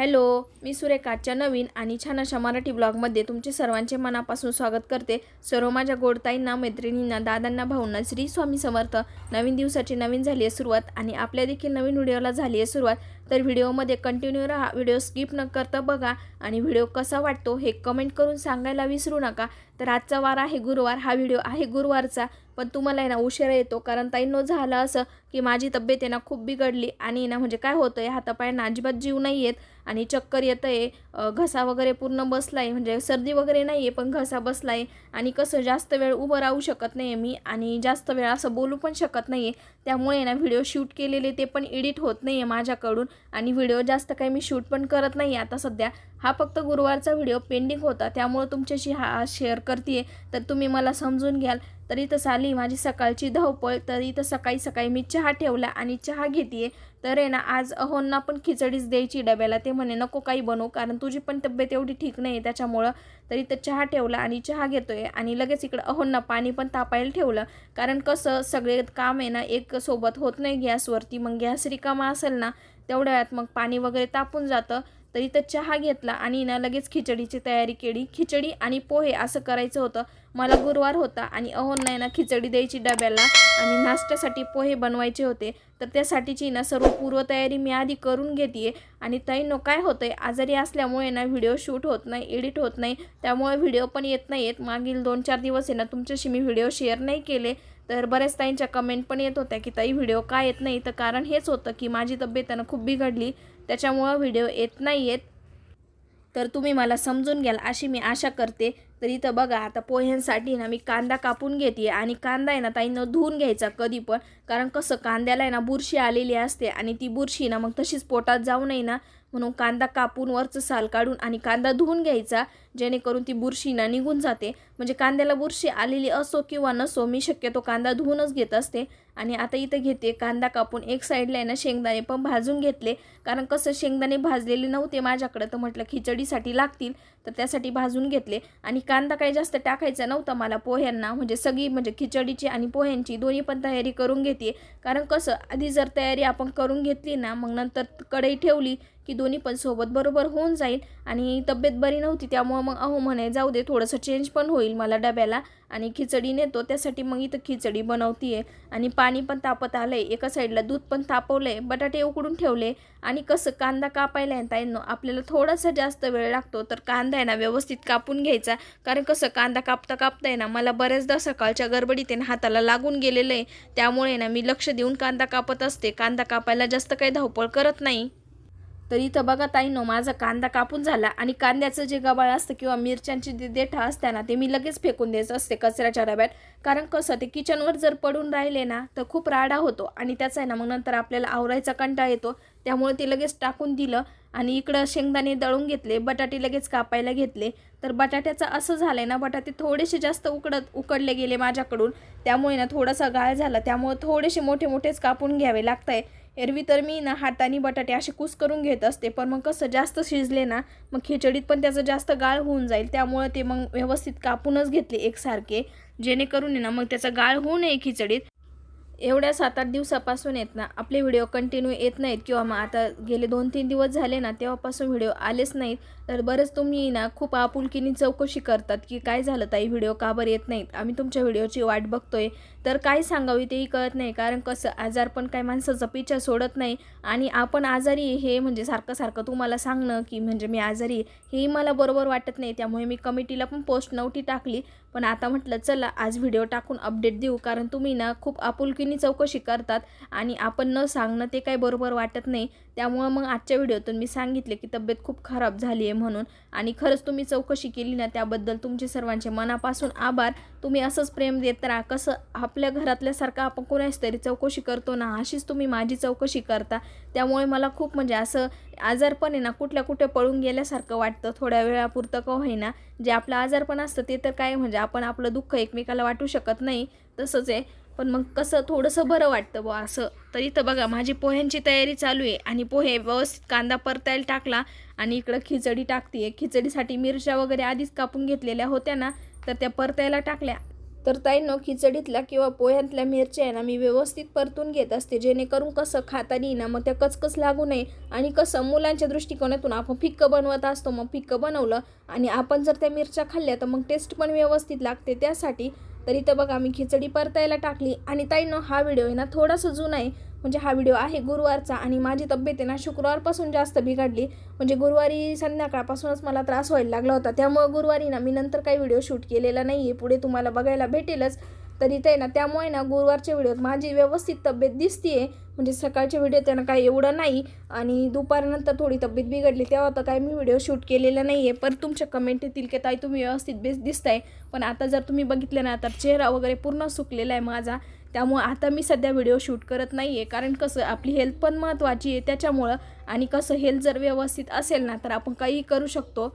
Hello मी सुरेखाच्या नवीन आणि छान अशा मराठी ब्लॉगमध्ये तुमचे सर्वांचे मनापासून स्वागत करते. सर्व माझ्या गोडताईंना मैत्रिणींना दादांना भाऊंना श्री स्वामी समर्थ. नवीन दिवसाची नवीन झाली आहे सुरुवात आणि आपल्या देखील नवीन व्हिडिओला झाली आहे सुरुवात. तर व्हिडिओमध्ये कंटिन्यू राहा व्हिडिओ स्किप न करता बघा आणि व्हिडिओ कसा वाटतो हे कमेंट करून सांगायला विसरू नका. तर आजचा वार आहे गुरुवार. हा व्हिडिओ आहे गुरुवारचा. पण तुम्हाला आहे ना उशिरा येतो. कारण ताईंनो झालं असं की माझी तब्येत आहे ना खूप बिघडली. आणि ना म्हणजे काय होतं आहे हातापायांना अजिबात जीव नाही येत आणि चक्कर येतं आहे घसा वगैरे पूर्ण बसला आहे म्हणजे सर्दी वगैरे नाही आहे पण घसा बसला आहे आणि कसं जास्त वेळ उभं राहू शकत नाही आहे मी. आणि जास्त वेळ असं बोलू पण शकत नाही आहे त्यामुळे ना व्हिडिओ शूट केलेले ते पण एडिट होत नाही आहे माझ्याकडून. आणि व्हिडिओ जास्त काही मी शूट पण करत नाही आता सध्या. हा फक्त गुरुवारचा व्हिडिओ पेंडिंग होता. त्यामुळं तुमच्याशी हा शेअर करते तर तुम्ही मला समजून घ्याल. तर इथं साली माझी सकाळची धावपळ तर इथं सकाळी सकाळी मी चहा ठेवला आणि चहा घेते तर आहे ना आज अहोंना पण खिचडीच द्यायची डब्याला. ते म्हणे नको काही बनवू कारण तुझी पण तब्येत एवढी ठीक नाही आहे त्याच्यामुळं. तर इथं चहा ठेवला आणि चहा घेतोय आणि लगेच इकडं अहोंना पाणी पण तापायला ठेवलं. कारण कसं सगळे काम आहे ना एक सोबत होत नाही गॅसवरती. मग गॅस रिकामा असेल ना तेवढ्या वेळात मग पाणी वगैरे तापून जातं. तर इथं चहा घेतला आणि ना लगेच खिचडीची तयारी केली. खिचडी आणि पोहे असं करायचं होतं. मला गुरुवार होता आणि अहोंना नाही ना खिचडी द्यायची डब्याला आणि नाश्त्यासाठी पोहे बनवायचे होते. तर त्यासाठीची ना सर्व पूर्वतयारी मी आधी करून घेते आणि ताईंनो काय होतं आहे आजारी असल्यामुळे ना व्हिडिओ शूट होत नाही एडिट होत नाही. त्यामुळे व्हिडिओ पण येत नाही आहेत मागील दोन चार दिवस आहे ना तुमच्याशी मी व्हिडिओ शेअर नाही केले. तर बऱ्याच ताईंच्या कमेंट पण येत होत्या की ताई व्हिडिओ का येत नाही? तर कारण हेच होतं की माझी तब्येत खूप बिघडली. त्याच्यामुळं व्हिडिओ येत नाही आहेत तर तुम्ही मला समजून घ्याल अशी मी आशा करते. तर इथं बघा आता पोह्यांसाठी ना मी कांदा कापून घेते आणि कांदा आहे ना ताईनं धुवून घ्यायचा कधी पण. कारण कसं कांद्याला आहे ना बुरशी आलेली असते आणि ती बुरशी ना मग तशीच पोटात जाऊ नये ना. म्हणून कांदा कापून वरचं साल काढून आणि कांदा धुवून घ्यायचा. जेणेकरून ती बुरशी ना निघून जाते. म्हणजे कांद्याला बुरशी आलेली असो किंवा नसो मी शक्यतो कांदा धुवूनच घेत असते. आणि आता इथं घेते कांदा कापून एक साईडला आहे ना शेंगदाणे पण भाजून घेतले. कारण कसं शेंगदाणे भाजलेले नव्हते माझ्याकडं तर म्हटलं खिचडीसाठी लागतील तर त्यासाठी भाजून घेतले. आणि कांदा काही जास्त टाकायचा नव्हता मला पोह्यांना. म्हणजे सगळी म्हणजे खिचडीची आणि पोह्यांची दोन्ही पण तयारी करून घेते. कारण कसं आधी जर तयारी आपण करून घेतली ना मग नंतर कढई ठेवली की दोन्ही पण सोबत बरोबर होऊन जाईल. आणि तब्येत बरी नव्हती त्यामुळं मग अहो म्हणे जाऊ दे थोडंसं चेंज पण होईल मला डब्याला आणि खिचडी नेतो त्यासाठी मग इथं खिचडी बनवती आहे आणि पाणी पण तापत आलं आहे एका साईडला दूध पण तापवलं आहे बटाटे उकडून ठेवले आणि कसं कांदा कापायला आहे ताईंनो आपल्याला थोडासा जास्त वेळ लागतो तर कांदा आहे ना व्यवस्थित कापून घ्यायचा. कारण कसं कांदा कापता कापता आहे ना मला बऱ्याचदा सकाळच्या गडबडीत ना हाताला लागून गेलेलं आहे. त्यामुळे ना मी लक्ष देऊन कांदा कापत असते. कांदा कापायला जास्त काही धावपळ करत नाही. तर इथं बघा ताईनो माझा कांदा कापून झाला आणि कांद्याचं जे गबाळ असतं किंवा मिरच्यांची जे देठा असते ना ते मी लगेच फेकून द्यायचं असते कचऱ्याच्या डब्यात. कारण कसं ते किचनवर जर पडून राहिले ना तर खूप राडा होतो आणि त्याचा आहे ना मग नंतर आपल्याला आवरायचा कंटाळा येतो. त्यामुळे ते लगेच टाकून दिलं आणि इकडं शेंगदाणे दळून घेतले बटाटे लगेच कापायला घेतले. तर बटाट्याचं असं झालं आहे ना बटाटे थोडेसे जास्त उकडत उकडले गेले माझ्याकडून. त्यामुळे ना थोडासा गाळ झाला. त्यामुळे थोडेसे मोठे मोठेच कापून घ्यावे लागत आहे एरवी तर मी ना हाताने बटाटे असे कूस करून घेत असते पण मग कसं जास्त शिजले ना मग खिचडीत पण त्याचं जास्त गाळ होऊन जाईल. त्यामुळे ते मग व्यवस्थित कापूनच घेतले एकसारखे. जेणेकरून ना मग त्याचा गाळ होऊ नये खिचडीत. एवढ्या सात आठ दिवसापासून येत ना आपले व्हिडिओ कंटिन्यू येत नाहीत. किंवा मग आता गेले दोन तीन दिवस झाले ना तेव्हापासून व्हिडिओ आलेच नाहीत. तर बरंच तुम्ही ना खूप आपुलकीने चौकशी करतात की काय झालं ताई व्हिडिओ का बरं येत नाहीत? आम्ही तुमच्या व्हिडिओची वाट बघतोय. तर काय सांगावी तेही कळत नाही कारण कसं आजार पण काय माणसाचा पिछा सोडत नाही. आणि आपण आजारी हे म्हणजे सारखं सारखं तुम्हाला सांगणं की म्हणजे मी आजारी हेही मला बरोबर वाटत नाही. त्यामुळे मी कमिटीला पण पोस्ट नव्हती टाकली. पण आता म्हटलं चला आज व्हिडिओ टाकून अपडेट देऊ कारण तुम्ही ना खूप आपुलकीने चौकशी करतात. आणि आपण न सांगणं ते काय बरोबर वाटत नाही. त्यामुळं मग आजच्या व्हिडिओतून मी सांगितले की तब्येत खूप खराब झाली आहे म्हणून. आणि खरंच तुम्ही चौकशी केली ना त्याबद्दल तुमचे सर्वांचे मनापासून आभार. तुम्ही असंच प्रेम देत राहा. कसं आपल्या घरातल्यासारखं आपण कोणाच तरी चौकशी करतो ना अशीच तुम्ही माझी चौकशी करता. त्यामुळे मला खूप म्हणजे असं आजारपण आहे ना कुठल्या कुठे पळून गेल्यासारखं वाटतं थोड्या वेळापुरतं का होईना. जे आपलं आजारपण असतं ते तर काय म्हणजे आपण आपलं दुःख एकमेकाला वाटू शकत नाही. तसंच आहे. पण मग कसं थोडंसं बरं वाटतं बुवा असं. तर इथं बघा माझी पोह्यांची तयारी चालू आहे आणि पोहे व्यवस्थित कांदा परतायला टाकला आणि इकडं खिचडी टाकते खिचडीसाठी मिरच्या वगैरे आधीच कापून घेतलेल्या होत्या ना तर त्या परतायला टाकल्या. तर ताईनो खिचडीतल्या किंवा पोह्यातल्या मिरच्या आहे ना मी व्यवस्थित परतून घेत असते. जेणेकरून कसं खातानी ना मग त्या कचकच लागू नये. आणि कसं मुलांच्या दृष्टिकोनातून आपण फिक्कं बनवत असतो मग फिक्कं बनवलं आणि आपण जर त्या मिरच्या खाल्ल्या तर मग टेस्ट पण व्यवस्थित लागते. त्यासाठी तर इथं बघा मी खिचडी परतायला टाकली. आणि ताईनं हा व्हिडिओ आहे ना थोडासा जुना आहे. म्हणजे हा व्हिडिओ आहे गुरुवारचा आणि माझी तब्येत आहे ना शुक्रवारपासून जास्त बिघडली. म्हणजे गुरुवारी संध्याकाळपासूनच मला त्रास व्हायला लागला होता. त्यामुळे गुरुवारी ना मी नंतर काही व्हिडिओ शूट केलेला नाही आहे पुढे तुम्हाला बघायला भेटेलच. तर इथे ना त्यामुळे ना गुरुवारच्या व्हिडिओत माझी व्यवस्थित तब्येत दिसतीये. म्हणजे सकाळच्या व्हिडिओ त्यांना काही एवढं नाही. आणि दुपारनंतर थोडी तब्येत बिघडली तेव्हा तर काही मी व्हिडिओ शूट केलेला नाही आहे पर तुमच्या कमेंट येतील की ताई तुम्ही व्यवस्थित बेस दिसताय. पण आता जर तुम्ही बघितलं ना तर चेहरा वगैरे पूर्ण सुकलेला आहे माझा. त्यामुळं आता मी सध्या व्हिडिओ शूट करत नाही आहे कारण कसं आपली हेल्थ पण महत्त्वाची आहे त्याच्यामुळं. आणि कसं हेल्थ जर व्यवस्थित असेल ना तर आपण काही करू शकतो.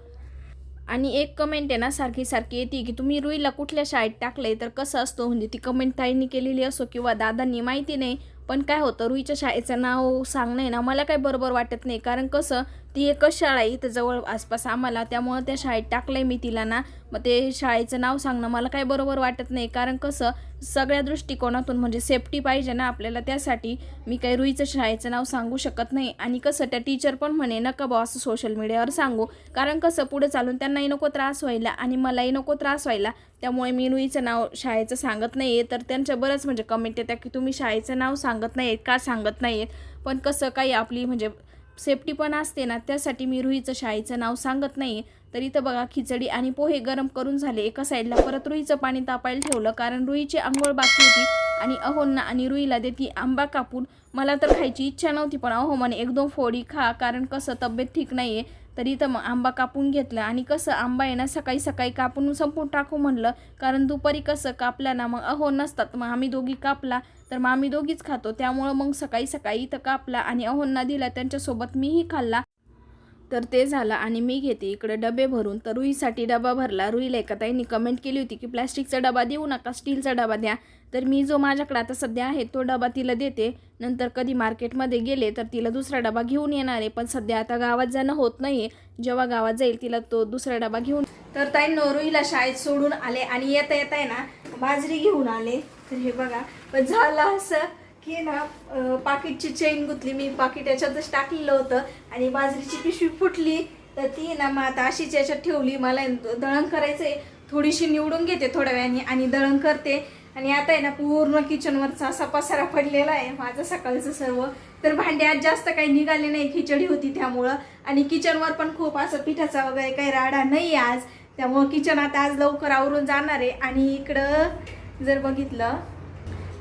आणि एक कमेंट आहे ना सारखी सारखी येते की तुम्ही रुईला कुठल्या शाळेत टाकलंय? तर कसं असतो? म्हणजे ती कमेंट ताईंनी केलेली असो किंवा दादांनी माहिती नाही. पण काय होतं रुईच्या शाळेचं नाव सांगणं आहे ना मला काही बरोबर वाटत नाही. कारण कसं ती एकच शाळा आहे इथं जवळ आसपास आम्हाला. त्यामुळं त्या शाळेत टाकलं आहे मी तिला ना. मग ते शाळेचं नाव सांगणं मला काही बरोबर वाटत नाही. कारण कसं सगळ्या दृष्टिकोनातून म्हणजे सेफ्टी पाहिजे ना आपल्याला. त्यासाठी मी काही रुईचं शाळेचं नाव सांगू शकत नाही. आणि कसं त्या टीचर पण म्हणे नका बा असं सोशल मीडियावर सांगू. कारण कसं पुढे चालून त्यांनाही नको त्रास व्हायला आणि मलाही नको त्रास व्हायला. त्यामुळे मी रुईचं नाव शाळेचं सांगत नाही आहे तर त्यांच्या बरंच म्हणजे कमेंट येत्या की तुम्ही शाळेचं नाव सांगत नाही का? सांगत नाही आहेत पण कसं काही आपली म्हणजे सेफ्टी पण असते ना त्यासाठी मी रुईचं शाळेचं नाव सांगत नाही तर इथं बघा खिचडी आणि पोहे गरम करून झाले. एका साईडला परत रुईचं पाणी तापायला ठेवलं कारण रुईची आंघोळ बाकी होती. आणि अहोंना आणि रुईला देती आंबा कापून. मला तर खायची इच्छा नव्हती पण अहो म्हणे एक दोन फोडी खा कारण कसं तब्येत ठीक नाही आहे तर इथं मग आंबा कापून घेतला. आणि कसं आंबा आहे ना सकाळी सकाळी कापून संपून टाकू म्हणलं कारण दुपारी कसं कापला ना मग अहो नसतात. मग आम्ही दोघी कापला तर मग आम्ही दोघीच खातो. त्यामुळं मग सकाळी सकाळी इथं कापला आणि अहोंना दिला. त्यांच्यासोबत मीही खाल्ला. तर ते झालं आणि मी घेते इकडे डबे भरून. तर रुईसाठी डबा भरला. रुईला एका ताईंनी कमेंट केली होती की प्लॅस्टिकचा डबा देऊ नका स्टीलचा डबा द्या. तर मी जो माझ्याकडे आता सध्या आहे तो डबा तिला देते. नंतर कधी मार्केटमध्ये गेले तर तिला दुसरा डबा घेऊन येणार आहे. पण सध्या आता गावात जाणं होत नाही आहे जेव्हा गावात जाईल तिला तो दुसरा डबा घेऊन तर ताई नोरुईला शाळेत सोडून आले आणि येता येता आहे ना बाजरी घेऊन आले. तर हे बघा पण झालं असं की ना पाकिटची चेन गुतली. मी पाकिट याच्यातच टाकलेलं होतं आणि बाजरीची पिशवी फुटली. तर ती ना मग आता अशीच याच्यात ठेवली. मला दळण करायचं आहे थोडीशी निवडून घेते थोड्या वेळाने आणि दळण करते. आणि आता आहे ना पूर्ण किचनवरचा असा पसारा पडलेला आहे माझं सकाळचं सर्व. तर भांडे आज जास्त काही निघाले नाही खिचडी होती त्यामुळं. आणि किचनवर पण खूप असं पिठाचा वगैरे काही राडा नाही आज. त्यामुळं किचन आता आज लवकर आवरून जाणार आहे. आणि इकडं जर बघितलं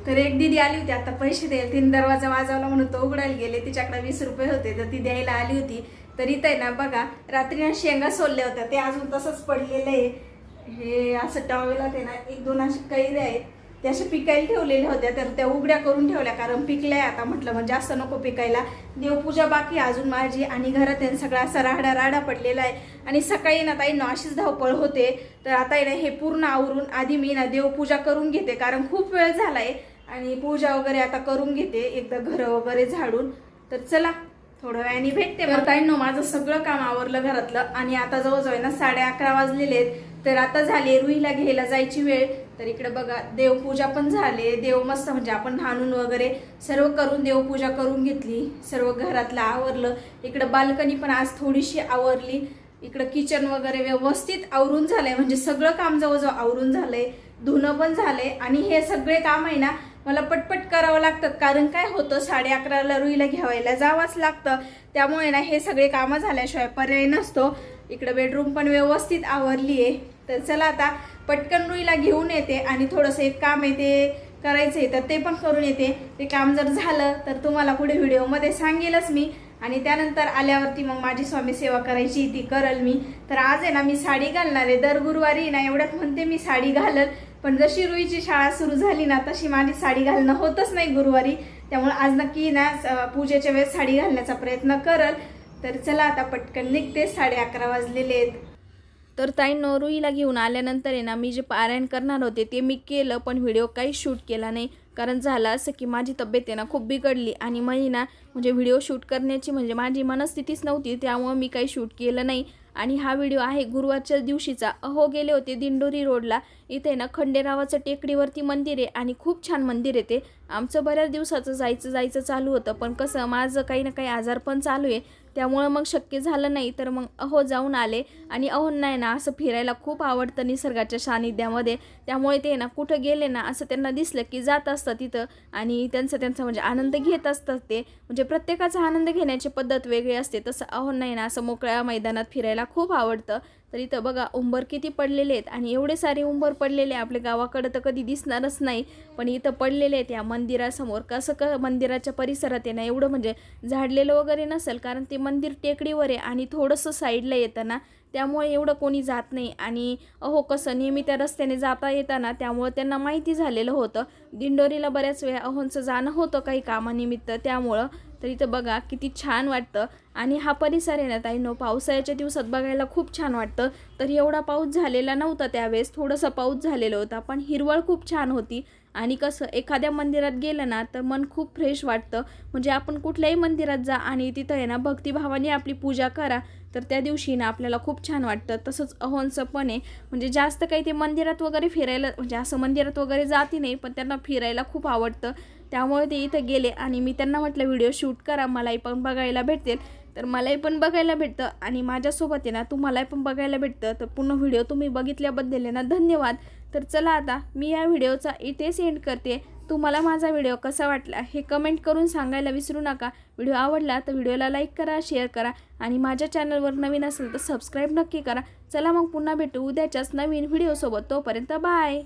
तर एक दिदी आली होती आता पैसे द्यायला. तिने दरवाजा वाजवला म्हणून तो उघडायला गेले. तिच्याकडे वीस रुपये होते तर ती द्यायला आली होती. तर इथं आहे ना बघा रात्रीनं शेंगा सोलल्या होत्या. ते अजून तसंच पडलेलं आहे. हे असं टॉवेला ते ना एक दोन असे कैऱ्या आहेत. त्या अशा पिकायला ठेवलेल्या होत्या तर त्या उघड्या करून ठेवल्या. कारण पिकल्या आता म्हटलं मग जास्त नको पिकायला. देवपूजा बाकी अजून माझी आणि घरात आहे सगळा असा राहडा राडा पडलेला आहे. आणि सकाळी ना ताई ना अशीच धावपळ होते. तर आता आहे ना हे पूर्ण आवरून आधी मी ना देवपूजा करून घेते कारण खूप वेळ झालाय. आणि पूजा वगैरे आता करून घेते एकदा घरं वगैरे झाडून. तर चला थोड्या वेळाने भेटते तर ताईंनो. माझं सगळं काम आवरलं घरातलं. आणि आता जवळजवळ ना साडे अकरा वाजलेले आहेत. तर आता झाले रुईला घ्यायला जायची वेळ. तर इकडे बघा देवपूजा पण झाले. देव मस्त म्हणजे आपण हाणून वगैरे सर्व करून देवपूजा करून घेतली. सर्व घरातलं आवरलं. इकडं बाल्कनी पण आज थोडीशी आवरली. इकडं किचन वगैरे व्यवस्थित आवरून झालंय. म्हणजे सगळं काम जवळजवळ आवरून झालंय. धुणं पण झालंय. आणि हे सगळे काम आहे ना मला पटपट करावं लागतं. कारण काय होतं साडे अकराला रुईला घ्यावायला जावंच लागतं. त्यामुळे ना हे सगळे कामं झाल्याशिवाय पर्याय नसतो. इकडं बेडरूम पण व्यवस्थित आवरली आहे तर चला आता पटकन रुईला घेऊन येते आणि थोडंसं एक काम आहे ते करायचं आहे तर ते पण करून येते. ते काम जर झालं तर तुम्हाला पुढे व्हिडिओमध्ये सांगेलच मी. आणि त्यानंतर आल्यावरती मग माझी स्वामी सेवा करायची ती करल मी. तर आज आहे ना मी साडी घालणार आहे. दर गुरुवारी ना एवढ्यात म्हणते मी साडी घालल. पण जशी रुईची शाळा सुरू झाली ना तशी माझी साडी घालणं होतच नाही गुरुवारी. त्यामुळे आज नक्की ना पूजेच्या वेळेस साडी घालण्याचा प्रयत्न करल. तर चला आता पटकन निघते. साडे अकरा वाजलेले आहेत. तर ताई नोरुईला घेऊन आल्यानंतर आहे ना मी जे पारायण करणार होते ते मी केलं पण व्हिडिओ काही शूट केला नाही. कारण झालं असं की माझी तब्येत आहे ना खूप बिघडली आणि मी ना म्हणजे व्हिडिओ शूट करण्याची म्हणजे माझी मनस्थितीच नव्हती त्यामुळं मी काही शूट केलं नाही. आणि हा व्हिडिओ आहे गुरुवारच्या दिवशीचा. अहो गेले होते दिंडोरी रोडला. इथे ना खंडेरावाचं टेकडीवरती मंदिर आहे आणि खूप छान मंदिर आहे ते. आमचं बऱ्याच दिवसाचं जायचं जायचं चालू होतं पण कसं माझं काही ना काही आजार पण चालू आहे. त्यामुळं मग शक्य झालं नाही तर मग अहो जाऊन आले. आणि अहो नाही ना असं फिरायला खूप आवडतं निसर्गाच्या सानिध्यामध्ये. त्यामुळे ते ना कुठं गेले ना असं त्यांना दिसलं की जात असतात तिथं. आणि त्यांचं त्यांचा म्हणजे आनंद घेत असतात ते. म्हणजे प्रत्येकाचा आनंद घेण्याची पद्धत वेगळी असते. तसं अहो नाही ना असं मोकळ्या मैदानात फिरायला खूप आवडतं. तर इथं बघा उंबर किती पडलेले आहेत आणि एवढे सारे उंबर पडलेले आपल्या गावाकडं तर कधी दिसणारच नाही. पण इथं पडलेले आहेत या मंदिरासमोर. कसं क मंदिराच्या परिसरात येणं एवढं म्हणजे झाडलेलं वगैरे नसेल कारण ते मंदिर टेकडीवर आहे आणि थोडंसं साईडला येतं ना त्यामुळे एवढं कोणी जात नाही. आणि अहो कसं नेहमी त्या रस्त्याने जाता येताना त्यामुळं त्यांना माहिती झालेलं होतं. दिंडोरीला बऱ्याच वेळा अहोंचं जाणं होतं काही कामानिमित्त त्यामुळं तर इथं बघा किती छान वाटतं. आणि हा परिसर आहे ना ताईनो पावसाळ्याच्या दिवसात बघायला खूप छान वाटतं. तर एवढा पाऊस झालेला नव्हता त्यावेळेस थोडंसं पाऊस झालेला होता. पण हिरवळ खूप छान होती. आणि कसं एखाद्या मंदिरात गेलं ना तर मन खूप फ्रेश वाटतं. म्हणजे आपण कुठल्याही मंदिरात जा आणि तिथं आहे ना भक्तिभावाने आपली पूजा करा. तर त्या दिवशी ना आपल्याला खूप छान वाटतं. तसंच अहोंचं पण आहे. म्हणजे जास्त काही ते मंदिरात वगैरे फिरायला म्हणजे असं मंदिरात वगैरे जाती नाही पण त्यांना फिरायला खूप आवडतं. त्यामुळे ते इथं गेले आणि मी त्यांना म्हटलं व्हिडिओ शूट करा मलाही पण बघायला भेटतील. तर मलाही पण बघायला भेटतं आणि माझ्यासोबत आहे ना तुम्हालाही पण बघायला भेटतं. तर पूर्ण व्हिडिओ तुम्ही बघितल्याबद्दल आहे ना धन्यवाद. तर चला आता मी या व्हिडिओचा इथेच एंड करते. तुम्हाला माझा व्हिडिओ कसा वाटला हे कमेंट करून सांगायला विसरू नका. व्हिडिओ आवडला तर व्हिडिओला लाईक करा शेअर करा आणि माझ्या चॅनलवर नवीन असेल तर सबस्क्राईब नक्की करा. चला मग पुन्हा भेटू उद्याच्याच नवीन व्हिडिओसोबत. तोपर्यंत बाय